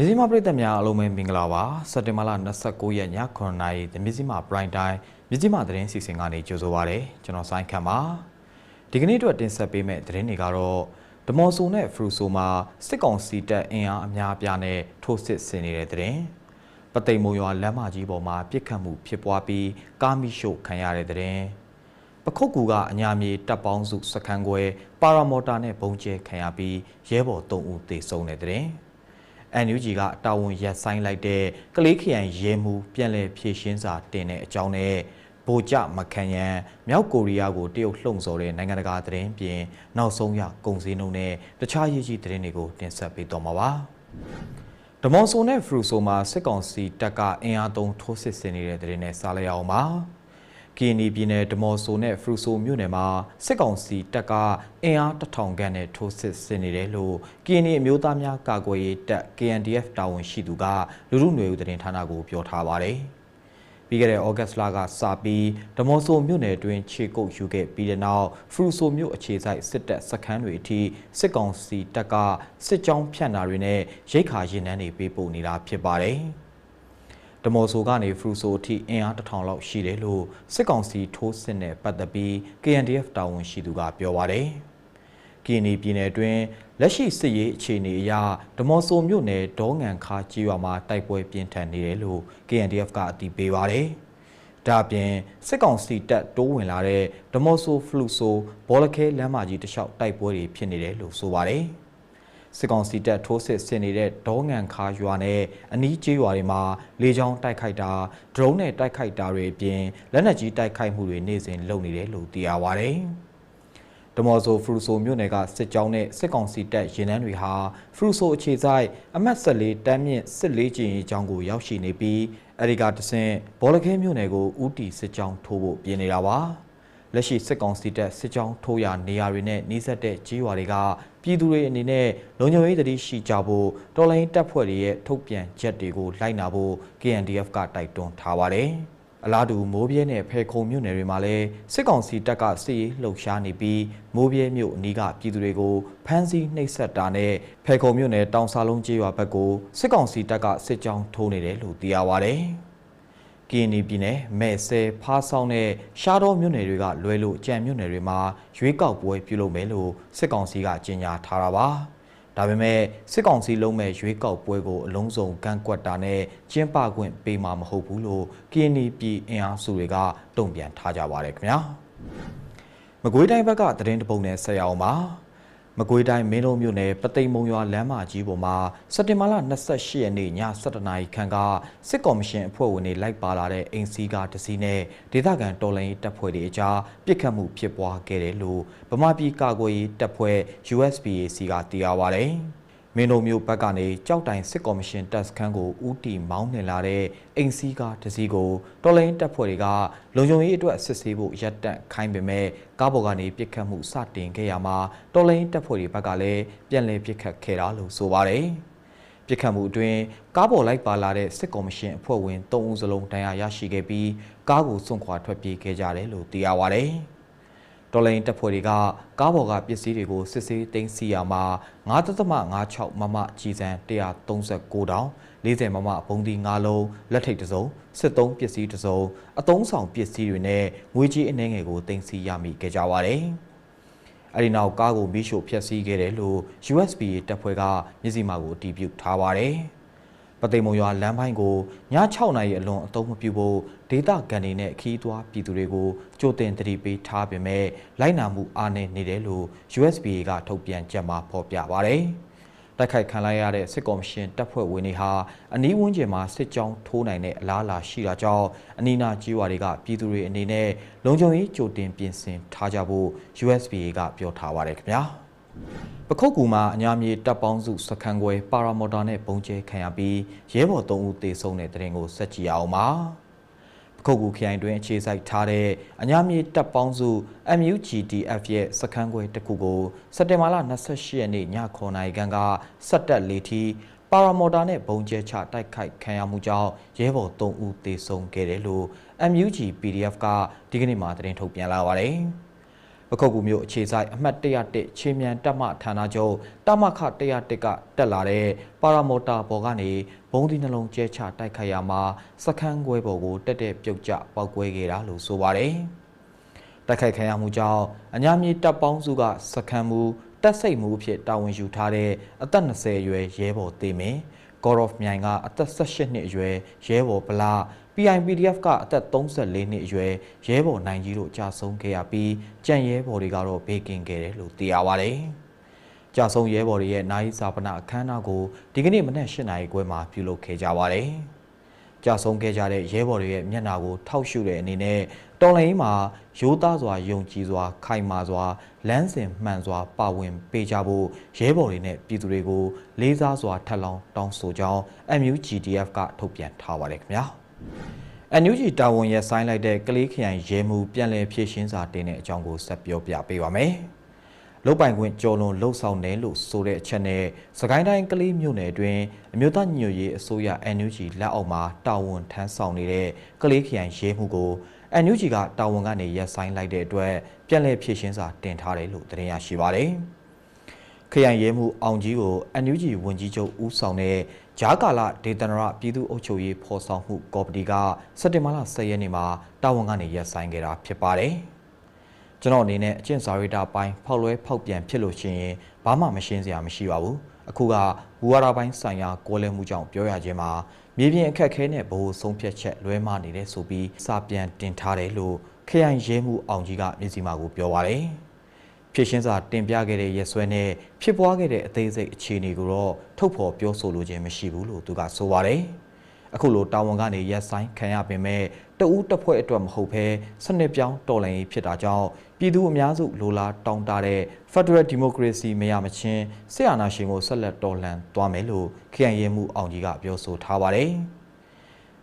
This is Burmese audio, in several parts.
မြစည်းမပရိသတ်များအားလုံးပဲမင်္ဂလာပါစက်တင်ဘာလ29ရက်ည9:00နာရီမြစည်းမပရိုင်တိုင်းမြစည်းမသတင်းစီစဉ်ကနေကြိုဆိုပါရစေကျွန်တော်ဆိုင်းခန့်ပါဒီကနေ့အတွက်တင်ဆက်ပေးမယ့်သတင်းတွေကတော့ဒမော်ဆိုနဲ့ဖရူဆိုမှာစစ်ကောင်စီတပ်အင်အားအများအပြားနဲ့ထိုးစစ်ဆင်နေတဲ့သတင်းပသိမ်မုံရွာလမ်းမကြီးပေါ်မှာပြစ်ခတ်မှုဖြစ်ပွားပြီးကားမိရှို့ခံရတဲ့သတင်းပခုတ်ကူကအညာမြေတပ်ပေါင်းစုစခန်းခွဲပါရာမော်တာနဲ့ဘုံကျဲခံရပြီးရဲဘော်3ဦးသေဆုံးတဲ့သတင်း NUG ကတာဝန်ရက်ဆိုင်လိုက်တဲ့ကလေးခရိုင်ရဲမှုပြန်လည်ဖြည့်ရှင်းစာတင်တဲ့အကြောင်းနဲ့ဗိုလ်ကြမခံရန်မြောက်ကိုရီးယားကိုတရုတ်လှုံ့ဆော်တဲ့နိုင်ငံတကာသတင်းပြင်နောက်ဆုံးရကုန်စည်နှုန်းနဲ့တခြားရေးကြီးသတင်းတွေကိုတင်ဆက်ပေးတော့မှာပါ။ဒမော်ဆိုနဲ့ဖရူဆိုမှာစစ်ကောင်စီတပ်ကအင်အားသုံးထိုးစစ်ဆင်နေတဲ့သတင်းနဲ့စားလျအောင်ပါ။ ကီနီပြည်နယ်ဒမော်ဆိုနဲ့ဖရူဆိုမြို့နယ်မှာစစ်ကောင်စီတပ်ကအင်အားတထောင်ခန့်နဲ့ထိုးစစ်ဆင်နေတယ်လို့ကီနီအမျိုးသားများကာကွယ်ရေးတပ် KNDF တာဝန်ရှိသူကလူလူຫນွေဦးသတင်းဌာနကိုပြောထားပါတယ်။ပြီးခဲ့တဲ့ဩဂတ်လကစပြီးဒမော်ဆိုမြို့နယ်တွင်ခြေကုပ်ယူခဲ့ပြီးတဲ့နောက်ဖရူဆိုမြို့အခြေစိုက်စစ်တပ်စခန်းတွေအထိစစ်ကောင်စီတပ်ကစစ်ကြောင်းဖြန့်တာတွေနဲ့ရိတ်ခါရင်နှန်းတွေပေးပို့နေတာဖြစ်ပါတယ်။ ဒမော်ဆိုကနေဖရူဆိုအထိအင်အားတစ်ထောင်လောက်ရှိတယ်လို့စစ်ကောင်စီထိုးစစ်နဲ့ပတ်သက်ပြီး KNDF တာဝန်ရှိသူကပြောပါတယ်။ KNY ပြည်နယ်အတွင်းလက်ရှိစစ်ရေးအခြေအနေအရဒမော်ဆိုမြို့နယ်ဒေါငံခါကြီးရွာမှာတိုက်ပွဲပြင်းထန်နေတယ်လို့ KNDF ကအတည်ပြုပါတယ်။ဒါအပြင်စစ်ကောင်စီတပ်တိုးဝင်လာတဲ့ဒမော်ဆိုဖလူဆိုဘောလခဲလမ်းမကြီးတလျှောက်တိုက်ပွဲတွေဖြစ်နေတယ်လို့ဆိုပါတယ်။ စစ်ကောင်စီတပ်ထိုးစစ်ဆင်နေတဲ့ဒေါငံခါရွာနဲ့အနီးကျေးရွာတွေမှာလေကြောင်းတိုက်ခိုက်တာဒရုန်းနဲ့တိုက်ခိုက်တာတွေအပြင်လက်နက်ကြီးတိုက်ခိုက်မှုတွေနေ့စဉ်လုပ်နေတယ်လို့သိရပါဗျ။ဒမော်ဆိုဖရူဆိုမြို့နယ်ကစစ်ကြောင်းနဲ့စစ်ကောင်စီတပ်ရင်နှန်းတွေဟာဖရူဆိုအခြေဆိုင်အမတ်၁၄တန်းမြင့်စစ်လေးကျင်းရေးကြောင်းကိုရောက်ရှိနေပြီးအဲဒီကတဆင့်ဘောလခဲမြို့နယ်ကိုဥတီစစ်ကြောင်းထိုးဖို့ပြင်နေတာပါ။ လက်ရှိစစ်ကောင်စီတပ်စစ်ကြောင်းထိုးရာနေရာတွေနဲ့နှိစက်တဲ့ကြီးရွာတွေကပြည်သူတွေအနေနဲ့လုံခြုံရေးတတိရှိကြဖို့တော်လိုင်းတပ်ဖွဲ့တွေရဲ့ထုတ်ပြန်ချက်တွေကိုလိုက်နာဖို့ KNDF ကတိုက်တွန်းထားပါတယ်။အလားတူမိုးပြဲနဲ့ဖဲခုံမြို့နယ်တွေမှာလည်းစစ်ကောင်စီတပ်ကစစ်ရေးလှုပ်ရှားနေပြီးမိုးပြဲမြို့အနီးကပြည်သူတွေကိုဖမ်းဆီးနှိပ်စက်တာနဲ့ဖဲခုံမြို့နယ်တောင်စာလုံးကျေးရွာဘက်ကိုစစ်ကောင်စီတပ်ကစစ်ကြောင်းထိုးနေတယ်လို့သိရပါတယ်။ ကင်းနီပြည်နယ်မဲဆဲဖားဆောင်နဲ့ရှားတော်မြို့နယ်တွေကလွဲလို့ကြံမြို့နယ်တွေမှာရွေးကောက်ပွဲပြုလုပ်မယ်လို့စစ်ကောင်စီကကြေညာထားတာပါဒါပေမဲ့စစ်ကောင်စီလုံးမဲ့ရွေးကောက်ပွဲကိုအလုံးစုံကန့်ကွက်တာနဲ့ကျင်းပခွင့်ပေးမှာမဟုတ်ဘူးလို့ကင်းနီပြည်အင်အားစုတွေကတုံ့ပြန်ထားကြပါတယ်ခင်ဗျာမကွေးတိုင်းဘက်ကသတင်းတပုတ်နဲ့ဆက်ရအောင်ပါ မကွေးတိုင်းမင်းတို့မြို့နယ်ပသိမ်မုံရွာလမ်းမကြီးပေါ်မှာစက်တင်ဘာလ28ရက်နေ့ည7:00နာရီခန့်ကစစ်ကော်မရှင်အဖွဲ့ဝင်တွေလိုက်ပါလာတဲ့အိမ်စီးကားတစ်စီးနဲ့ဒေသခံတော်လှန်ရေးတပ်ဖွဲ့တွေအကြားပစ်ခတ်မှုဖြစ်ပွားခဲ့တယ်လို့ဗမာပြည်ကာကွယ်ရေးတပ်ဖွဲ့ USPAC ကသိရပါဗျ။ မင်းတို့မျိုးဘက်ကနေကြောက်တိုင်စစ်ကော်မရှင်တပ်စခန်းကိုဦးတီမောင်းနှင်လာတဲ့အိမ်စီးကားတစ်စီးကိုတော်လိုင်းတပ်ဖွဲ့တွေကလုံခြုံရေးအတွက်စစ်ဆေးဖို့ရပ်တန့်ခိုင်းပေမဲ့ကားပေါ်ကနေပြစ်ခတ်မှုစတင်ခဲ့ရမှာတော်လိုင်းတပ်ဖွဲ့တွေဘက်ကလည်းပြန်လည်ပြစ်ခတ်ခဲ့တာလို့ဆိုပါတယ်ပြစ်ခတ်မှုအတွင်းကားပေါ်လိုက်ပါလာတဲ့စစ်ကော်မရှင်အဖွဲ့ဝင်၃ဦးစလုံးတန်ရာရရှိခဲ့ပြီးကားကိုစွန့်ခွာထွက်ပြေးခဲ့ကြတယ်လို့သိရပါဗျ။ တော်လိုင်းတပ်ဖွဲ့တွေကကားပေါ်ကပစ္စည်းတွေကိုစစ်ဆေးသိမ်းဆည်းရမှာ9.56မမကြီးစံ139တောင်40မမဘုံဒီ9လုံးလက်ထိတ်တစ်စုံစစ်သုံးပစ္စည်းတစ်စုံအသုံးဆောင်ပစ္စည်းတွေနဲ့ငွေကြေးအနှဲငယ်ကိုသိမ်းဆည်းရမိခဲ့ကြပါတယ်။အဲဒီနောက်ကားကိုမီးရှို့ဖျက်ဆီးခဲ့တယ်လို့ USB တပ်ဖွဲ့ကမျက်စိမှကိုအတည်ပြုထားပါတယ်။ ပသိမ်မုံရွာလမ်းပိုင်းကိုည6နာရီအလွန်အသုံးမပြုဖို့ဒေသခံတွေနဲ့ခီးသွွားပြည်သူတွေကိုကြိုတင်တတိပေးထားပေမဲ့လိုက်နာမှုအားနည်းနေတယ်လို့ USBA ကထုတ်ပြန်ကြမှာဖော်ပြပါဗျ။တိုက်ခိုက်ခံလိုက်ရတဲ့စစ်ကော်မရှင်တပ်ဖွဲ့ဝင်တွေဟာအနီးဝန်းကျင်မှာစစ်ကြောင်းထိုးနိုင်တဲ့အလားအလာရှိတာကြောင့်အနီးနားကြီးဝါတွေကပြည်သူတွေအနေနဲ့လုံခြုံရေးကြိုတင်ပြင်ဆင်ထားကြဖို့ USBA ကပြောထားပါတယ်ခင်ဗျာ။ ပခုတ်ကူမှာအညာမြေတပ်ပေါင်းစုစခန်းကွယ်ပါရာမော်တာနဲ့ပုံကျဲခံရပြီးရဲဘော်၃ဦးသေဆုံးတဲ့တဲ့ရင်ကိုဆက်ကြည့်အောင်ပါပခုတ်ကူခရိုင်တွင်အခြေစိုက်ထားတဲ့အညာမြေတပ်ပေါင်းစု MUGDF ရဲ့စခန်းကွယ်တစ်ခုကိုစက်တင်ဘာလ28ရက်နေ့ည9:00နာရီခန့်ကစက်တက်လေးထီပါရာမော်တာနဲ့ဘုံကျဲချတိုက်ခိုက်ခံရမှုကြောင့်ရဲဘော်3ဦးသေဆုံးခဲ့တယ်လို့ MUG PDF ကဒီကနေ့မှသတင်းထုတ်ပြန်လာပါတယ်။က ပခုတ်ကူမျိုးအခြေဆိုင်အမှတ်101ချင်းမြန်တပ်မဌာနချုပ်တမခ101ကတက်လာတဲ့ပါရာမော်တာပေါ်ကနေဘုံဒီနှလုံးကျဲချတိုက်ခိုက်ရမှာစခန်းခွဲပေါ်ကိုတက်တဲ့ပြုတ်ကျပောက်ကွဲခဲ့တာလို့ဆိုပါတယ်။တိုက်ခိုက်ခံရမှုကြောင့်အညာမြေတပ်ပေါင်းစုကစခန်းမှုတက်စိတ်မှုအဖြစ်တာဝန်ယူထားတဲ့အသက်20အရွယ်ရဲဘော်တေမင်းကော်ရော့ဖ်မြိုင်ကအသက်18နှစ်အရွယ်ရဲဘော်ဗလာ PIPDF ကအသက်34နှစ်အရွယ်ရဲဘော်နိုင်ကြီးတို့ကြာဆုံးခဲ့ရပြီးကြံရဲဘော်တွေကတော့ဘေးကင်းခဲ့တယ်လို့သိရပါတယ်။ကြာဆုံးရဲဘော်တွေရဲ့နိုင်စာပနအခမ်းအနားကိုဒီကနေ့မနက်၈နာရီခွဲမှာပြုလုပ်ခဲ့ကြပါတယ်။ကြာဆုံးခဲ့ကြတဲ့ရဲဘော်တွေရဲ့မျက်နှာကိုထောက်ရှုတဲ့အနေနဲ့တော်လိုင်းမှာရိုးသားစွာယုံကြည်စွာ ခိုင်မာစွာလမ်းစဉ်မှန်စွာ ပါဝင်ပေးကြဖို့ရဲဘော်တွေနဲ့ပြည်သူတွေကိုလေးစားစွာထပ်လောင်းတောင်းဆိုကြောင်း MUGDF ကထုတ်ပြန်ထားပါတယ်ခင်ဗျာ။ NUG တာဝန်ရဆိုင်လိုက်တဲ့ကလေးခရိုင်ရဲမှုပြန်လည်ဖြည့်ရှင်းစာတင်တဲ့အကြောင်းကိုဆက်ပြောပြပေးပါမယ်။လုတ်ပိုင်ခွင့်ကြော်လွန်လှုပ်ဆောင်တယ်လို့ဆိုတဲ့အချက်နဲ့စကိုင်းတိုင်းကလေးမြို့နယ်အတွင်းအမျိုးသားညွတ်ရေးအစိုးရ NUG လက်အောက်မှာတာဝန်ထမ်းဆောင်နေတဲ့ကလေးခရိုင်ရဲမှုကို NUG ကတာဝန်ကနေရပ်ဆိုင်းလိုက်တဲ့အတွက်ပြန်လည်ဖြည့်ရှင်းစာတင်ထားတယ်လို့သတင်းရရှိပါတယ်။ခရိုင်ရဲမှုအောင်ကြီးကို NUG ဝန်ကြီးချုပ်ဦးဆောင်တဲ့ ဂျာကာလာဒေသနရပြည်သူ့အုပ်ချုပ်ရေးဖော်ဆောင်မှုကော်ပတီကစက်တင်ဘာလ10ရက်နေ့မှာတာဝန်ကနေရပ်ဆိုင်းခဲ့တာဖြစ်ပါတယ်။ကျွန်တော်အနေနဲ့အကျင့်စာရိတ္တပိုင်းဖောက်လွဲဖောက်ပြန်ဖြစ်လို့ရှိရင်ဘာမှမရှင်းစရာမရှိပါဘူး။အခုကဘူဝါဒပိုင်းဆိုင်ရာကိုယ်လဲမှုကြောင့်ပြောရခြင်းမှာမြေပြင်အခက်ခဲနဲ့ဘ ਹੁ ဆုံးဖြတ်ချက်လွဲမှားနေတဲ့ဆိုပြီးစာပြန်တင်ထားတယ်လို့ခရိုင်ရဲမှုအောင်ကြီးကမြစည်းမာကိုပြောပါတယ်။ ဖြစ်ရှင်းစာတင်ပြခဲ့တဲ့ရက်စွဲနဲ့ဖြစ်ပွားခဲ့တဲ့အသေးစိတ်အခြေအနေကိုတော့ထုတ်ဖော်ပြောဆိုလိုခြင်းမရှိဘူးလို့သူကဆိုပါတယ်။အခုလိုတာဝန်ကနေရက်ဆိုင်ခံရပင်မဲ့တဦးတစ်ဖွဲ့အတွက်မဟုတ်ဘဲစနစ်ပြောင်းတော်လှန်ရေးဖြစ်တာကြောင့်ပြည်သူအများစုလိုလားတောင်းတတဲ့ Federal Democracy မရမချင်းဆရာနာရှင်ကိုဆက်လက်တော်လှန်သွားမယ်လို့ခရိုင်ရဲမှုအောင်ကြီးကပြောဆိုထားပါတယ်။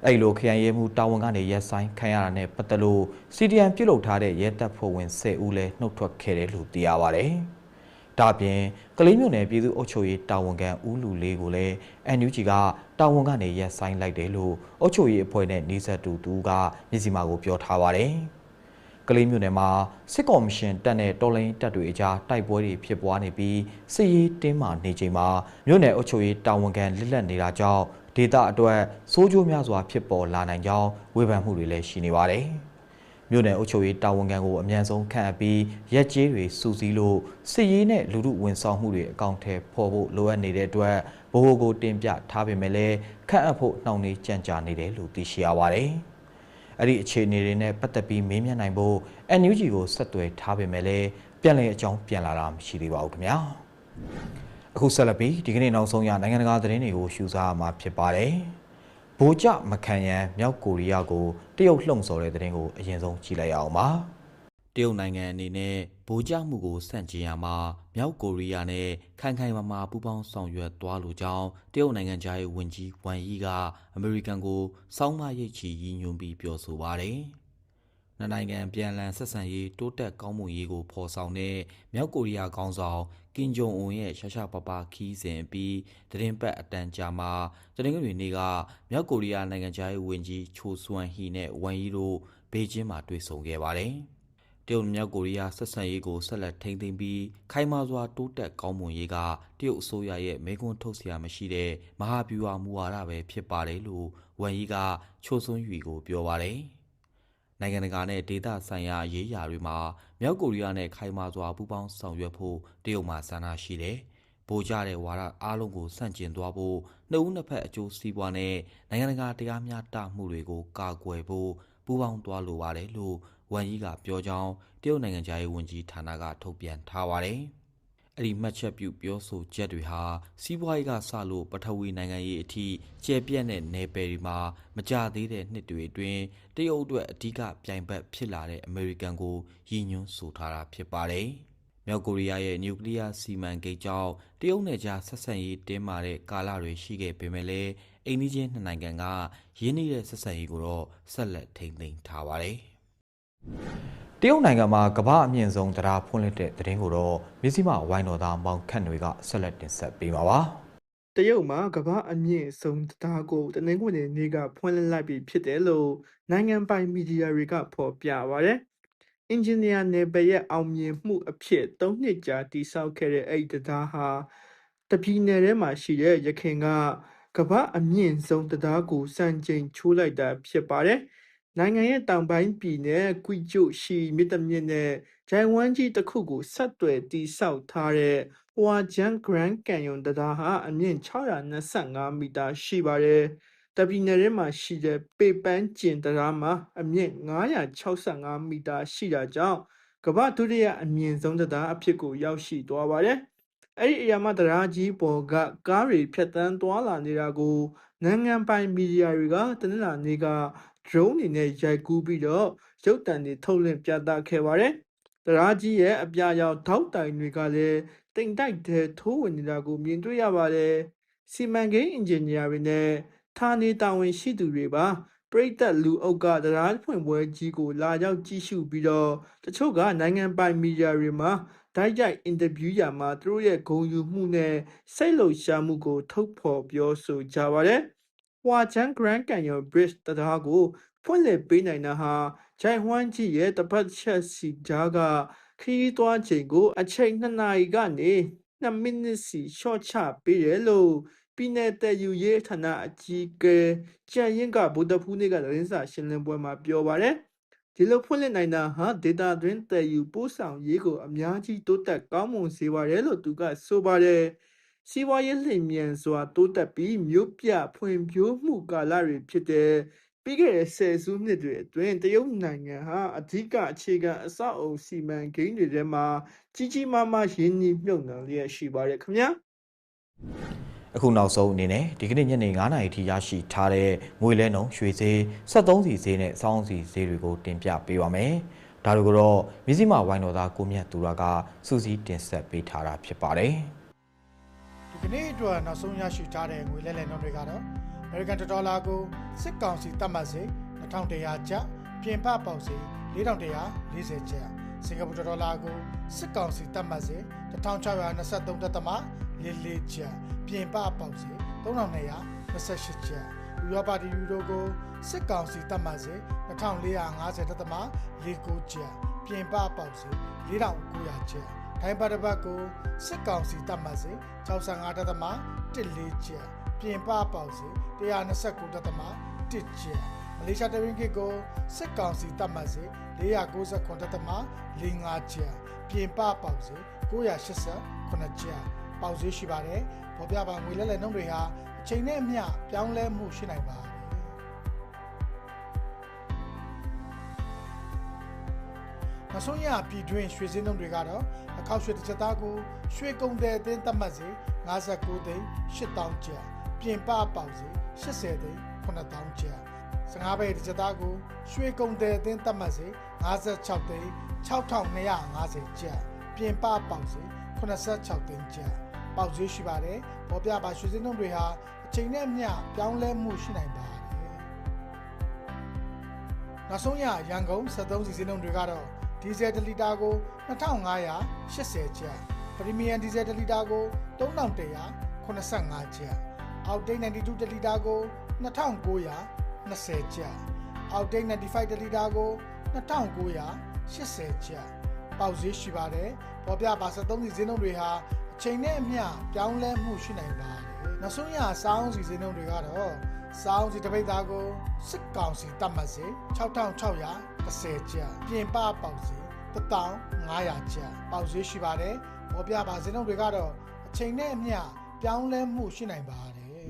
အဲ့လိုခရိုင်ရဲမှုတာဝန်ကနေရက်ဆိုင်ခံရတာနဲ့ပတ်သက်လို့ CDN ပြုတ်လုထားတဲ့ရဲတပ်ဖွဲ့ဝင်10ဦးလည်းနှုတ်ထွက်ခဲ့တယ်လို့သိရပါတယ်။ဒါ့အပြင်ကလေးမျိုးနယ်ပြည်သူ့အုပ်ချုပ်ရေးတာဝန်ခံဦးလူလေးကိုလည်း NUG ကတာဝန်ကနေရက်ဆိုင်လိုက်တယ်လို့အုပ်ချုပ်ရေးအဖွဲ့နဲ့နေဆက်တူတူကမြစီမာကိုပြောထားပါတယ်။ကလေးမျိုးနယ်မှာစစ်ကော်မရှင်တပ်နဲ့တော်လိုင်းတပ်တွေအကြားတိုက်ပွဲတွေဖြစ်ပွားနေပြီးစစ်ရေးတင်းမာနေချိန်မှာမြို့နယ်အုပ်ချုပ်ရေးတာဝန်ခံလက်လက်နေတာကြောင့် ဒေသအတွက်ဆိုးကျိုးများစွာဖြစ်ပေါ်လာနိုင်ကြောင်းဝေဖန်မှုတွေလည်းရှိနေပါတယ်။မြို့နယ်အုပ်ချုပ်ရေးတာဝန်ခံကိုအမြန်ဆုံးခန့်အပ်ပြီးရက်ကျေးတွေစူးစီးလို့စစ်ရေးနဲ့လူမှုဝန်ဆောင်မှုတွေအကောင့်ထဲပေါ်ဖို့လိုအပ်နေတဲ့အတွက်ဗဟိုကိုတင်ပြထားပေမဲ့လည်းခန့်အပ်ဖို့နှောင့်နှေးကြန့်ကြာနေတယ်လို့သိရှိရပါတယ်။အဲ့ဒီအခြေအနေတွေနဲ့ပတ်သက်ပြီးမေးမြန်းနိုင်ဖို့ NUG ကိုဆက်သွယ်ထားပေမဲ့လည်းပြန်လည်အကြောင်းပြန်လာတာမရှိသေးပါဘူးခင်ဗျာ။ အခုဆက်လက်ပြီးဒီကနေ့နောက်ဆုံးရနိုင်ငံတကာသတင်းတွေကိုရှုစားရမှာဖြစ်ပါတယ်။ဗိုလ်ကျမခံရန်မြောက်ကိုရီးယားကိုတရုတ်လှုံ့ဆော်တဲ့သတင်းကိုအရင်ဆုံးကြည့်လိုက်ရအောင်ပါ။တရုတ်နိုင်ငံအနေနဲ့ဗိုလ်ကျမှုကိုစန့်ကျင်ရမှာမြောက်ကိုရီးယားနဲ့ခိုင်ခိုင်မာမာပူးပေါင်းဆောင်ရွက်သွားလိုကြောင်းတရုတ်နိုင်ငံသားရဲ့ဝန်ကြီးဝမ်ယီကအမေရိကန်ကိုစောင်းမရိတ်ချီရည်ညွှန်းပြီးပြောဆိုပါတယ်။ နှစ်နိုင်ငံပြန်လည်ဆက်ဆံရေးတိုးတက်ကောင်းမွန်ရေးကိုဖော်ဆောင်တဲ့မြောက်ကိုရီးယားခေါင်းဆောင်ကင်ဂျုံအွန်ရဲ့ရှာရှာပပခီးစဉ်ပြီးတရင်ပတ်အတန်ကြာမှာတနင်္ဂနွေနေ့ကမြောက်ကိုရီးယားနိုင်ငံသားရဲ့ဝန်ကြီးချိုဆွမ်ဟီနဲ့ဝမ်ယီတို့ဘေကျင်းမှာတွေ့ဆုံခဲ့ပါတယ်။တရုတ်မြောက်ကိုရီးယားဆက်ဆံရေးကိုဆက်လက်ထိန်းသိမ်းပြီးခိုင်မာစွာတိုးတက်ကောင်းမွန်ရေးကတရုတ်အစိုးရရဲ့မေခွန်းထုတ်စရာမရှိတဲ့မဟာဗျူဟာမူဝါဒပဲဖြစ်ပါတယ်လို့ဝန်ကြီးကချိုဆွန်းယူကိုပြောပါတယ်။ နိုင်ငံတကာနဲ့ဒေသဆိုင်ရာရေးရာတွေမှာမြောက်ကိုရီးယားနဲ့ခိုင်မာစွာပူးပေါင်းဆောင်ရွက်ဖို့တရုတ်မှဆန္ဒရှိတယ်။ပိုကြတဲ့ဝါဒအားလုံးကိုဆန့်ကျင်သွားဖို့နှစ်ဦးနှစ်ဖက်အကျိုးစီးပွားနဲ့နိုင်ငံတကာတရားမျှတမှုတွေကိုကာကွယ်ဖို့ပူးပေါင်းသွားလိုပါတယ်လို့ဝန်ကြီးကပြောကြောင်းတရုတ်နိုင်ငံသားရေးဝန်ကြီးဌာနကထုတ်ပြန်ထားပါတယ်။ အဲ့ဒီမှတ်ချက်ပြုပြောဆိုချက်တွေဟာစီးပွားရေးကစလို့ပထဝီနိုင်ငံရေးအထိကျယ်ပြန့်တဲ့နယ်ပယ်တွေမှာမကြသေးတဲ့နှစ်တွေအတွင်းတရုတ်အတွက်အဓိကပြိုင်ဘက်ဖြစ်လာတဲ့အမေရိကန်ကိုရည်ညွှန်းဆိုထားတာဖြစ်ပါတယ်။မြောက်ကိုရီးယားရဲ့နျူကလ িয়ার စီမံကိန်းကြောင့်တရုတ်နယ်ကြားဆက်ဆံရေးတင်းမာတဲ့ကာလတွေရှိခဲ့ပေမဲ့လည်းအိမ်နီးချင်းနှစ်နိုင်ငံကရင်းနှီးတဲ့ဆက်ဆံရေးကိုတော့ဆက်လက်ထိန်းသိမ်းထားပါတယ်။ တရုတ်နိုင်ငံမှာကမ္ဘာအမြင့်ဆုံးတရားဖွင့်လှစ်တဲ့သတင်းကိုတော့မြစည်းမဝိုင်းတော်သားမောင်ခန့်တွေကဆက်လက်တင်ဆက်ပေးပါပါ။တရုတ်မှာကမ္ဘာအမြင့်ဆုံးတရားကိုတနင်္ဂနွေနေ့ကဖွင့်လှစ်လိုက်ပြီဖြစ်တယ်လို့နိုင်ငံပိုင်မီဒီယာတွေကဖော်ပြပါတယ်အင်ဂျင်နီယာနယ်ပယ်ရဲ့အောင်မြင်မှုအဖြစ်၃နှစ်ကြာတည်ဆောက်ခဲ့တဲ့အဲ့ဒီတရားဟာတပြည်နယ်ထဲမှာရှိတဲ့ရခိုင်ကကမ္ဘာအမြင့်ဆုံးတရားကိုစံချိန်ချိုးလိုက်တာဖြစ်ပါတယ်။ နိုင်ငံရဲ့တောင်ပိုင်းပြည်နယ်ကွီကျိုရှီမြစ်တမြစ်နဲ့ဂျိုင်ဝမ်ကြီးတစ်ခုကိုဆက်သွယ်တည်ဆောက်ထားတဲ့ဟွာဂျန်ဂရန်ကန်ယွန်တရားဟာအမြင့်625မီတာရှိပါတယ်။တပြည်နယ်ထဲမှာရှိတဲ့ပေပန်းကျင်တရားမှာအမြင့်965မီတာရှိတာကြောင့်ကမ္ဘာဒုတိယအမြင့်ဆုံးတရားအဖြစ်ကိုရောက်ရှိသွားပါတယ်။အဲ့ဒီအရာမတရားကြီးပေါ်ကကားတွေဖြတ်တန်းသွားလာနေတာကိုနိုင်ငံပိုင်မီဒီယာတွေကတနင်္လာနေ့က drone တွေနဲ့ရိုက်ကူးပြီးတော့ရုပ်သံတွေထုတ်လွှင့်ပြသခဲ့ပါတယ်။တရားကြီးရဲ့အပြာရောင်ထောက်တိုင်တွေကလည်းတိမ်တိုက်တဲ့ထိုးဝင်နေတာကိုမြင်တွေ့ရပါတယ်။စီမံကိန်းအင်ဂျင်နီယာတွေနဲ့ဌာနေတာဝန်ရှိသူတွေပါပရိသတ်လူအုပ်ကတရားဖွင့်ပွဲကြီးကိုလာရောက်ကြည့်ရှုပြီးတော့တချို့ကနိုင်ငံပိုင်မီဒီယာတွေမှာဓာတ်ရိုက်အင်တာဗျူးရာမှာသူတို့ရဲ့ဂုဏ်ယူမှုနဲ့စိတ်လှုပ်ရှားမှုကို ထုတ်ဖော်ပြောဆိုကြပါတယ်။ ဟွာချန်ဂရန်ကန်ယော bridge တရားကိုဖွင့်လှစ်ပေးနိုင်တာဟာဂျိုင်ဟွမ်ကြီးရဲ့တပတ်ချက်စီကြားကခရီးသွားချိန်ကို အချိန်2နာရီကနေ2မိနစ်စီရှော့ချပေးတယ်လို့ပြည်내တဲ့ယူရေးဌာနအကြီးအကဲကြံရင်ကဗုဒ္ဓဖူးနေ့ကသတင်းစာရှင်းလင်းပွဲမှာပြောပါတယ်ဒီလိုဖွင့်လှစ်နိုင်တာဟာဒေတာတွင်တဲ့ယူပို့ဆောင်ရေးကိုအများကြီးတိုးတက်ကောင်းမွန်စေပါတယ်လို့သူကဆိုပါတယ် စီးပွားရေးလှိမ်မြန်စွာတိုးတက်ပြီးမြို့ပြဖွံ့ဖြိုးမှုကာလတွေဖြစ်တဲ့ပြီးခဲ့တဲ့ဆယ်စုနှစ်တွေအတွင်းတရုတ်နိုင်ငံဟာအဓိကအခြေခံအဆောက်အအုံစီမံကိန်းတွေထဲမှာကြီးကြီးမားမားရင်းနှီးမြှုပ်နှံလျက်ရှိပါတယ်ခင်ဗျာအခုနောက်ဆုံးအနေနဲ့ဒီကနေ့ညနေ9:00နာရီထိရရှိထားတဲ့ငွေလဲနှုန်းရွှေဈေး73စီဈေးနဲ့စောင်းစီဈေးတွေကိုတင်ပြပေးပါမယ်။ဒါတို့ကတော့မြစည်းမဝိုင်းတော်သားကိုမြတ်သူရကစူးစီးတင်ဆက်ပေးထားတာဖြစ်ပါတယ်။ ဒီကနေ့အတွက်နောက်ဆုံးရရှိထားတဲ့ငွေလဲလှယ်နှုန်းတွေကတော့ American Dollar ကိုစစ်ကောင်စီတတ်မှတ်စေ2100ကျပ်ပြင်ပပေါက်စေ4140ကျပ်စင်ကာပူဒေါ်လာကိုစစ်ကောင်စီတတ်မှတ်စေ1623.44ကျပ်ပြင်ပပေါက်စေ3228ကျပ်ဥရောပတီယူရိုကိုစစ်ကောင်စီတတ်မှတ်စေ2450.49ကျပ်ပြင်ပပေါက်စေ4900ကျပ် ထိုင်းပါတစ်ပတ်ကိုစစ်ကောင်စီတတ်မှတ်စေ65.14ကျပ်ပြင်ပပေါက်စေ129.1ကျပ်မလေးရှားတရင်းကစ်ကိုစစ်ကောင်စီတတ်မှတ်စေ499.45ကျပ်ပြင်ပပေါက်စေ989ကျပ်ပေါက်ဈေးရှိပါတယ်ပေါ်ပြပါငွေလဲလှယ်နှုန်းတွေဟာအချိန်နဲ့အမျှပြောင်းလဲမှုရှိနိုင်ပါတယ်နောက်ဆုံးရပြည်တွင်းရွှေစင်းနှုန်းတွေကတော့အ ခောက်ရွှေတစ်ချက်သားကိုရွှေကုန်တဲ့အသင်းသတ်မှတ်စေ59သိန်း8000ကျပ်ပြင်ပပေါက်စေ80သိန်း9000ကျပ်15ပဲတစ်ချက်သားကိုရွှေကုန်တဲ့အသင်းသတ်မှတ်စေ56သိန်း6250ကျပ်ပြင်ပပေါက်စေ86သိန်းကျပ်ပေါက်ဈေးရှိပါတယ်ပေါ်ပြပါရွှေစင်းနှုန်းတွေဟာအချိန်နဲ့အမျှပြောင်းလဲမှုရှိနိုင်ပါတယ်နောက်ဆုံးရရန်ကုန်73စီစင်းနှုန်းတွေကတော့ ဒီဇယ်1လီတာကို2580ကျပ်ပရီမီယံဒီဇယ်1လီတာကို3185ကျပ်အောက်တိတ်92တလီတာကို2920ကျပ်အောက်တိတ်95တလီတာကို2980ကျပ်ပေါက်ဈေးရှိပါတယ်ပေါ်ပြပါ73စီစင်းနှုန်းတွေဟာအချိန်နဲ့အမျှပြောင်းလဲမှုရှိနိုင်ပါတယ်နောက်ဆုံးရစောင်းစီစင်းနှုန်းတွေကတော့ စောင်းစီတစ်ပိတ်သားကိုစစ်ကောင်စီတတ်မှတ်စေ6630ကျပ်ပြင်ပပေါက်စီ1500ကျပ်ပေါက်ဈေးရှိပါတယ်ပေါ်ပြပါစင်းနှုန်းတွေကတော့အချိန်နဲ့အမျှပြောင်းလဲမှုရှိနိုင်ပါတယ်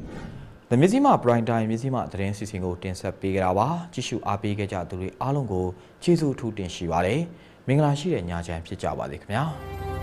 The မြစည်းမ Prime Time မြစည်းမသတင်းစီစဉ်ကိုတင်ဆက်ပေးကြတာပါကြည့်ရှုအားပေးခဲ့ကြသူတွေအားလုံးကိုကျေးဇူးအထူးတင်ရှိပါတယ်မင်္ဂလာရှိတဲ့ညချမ်းဖြစ်ကြပါစေခင်ဗျာ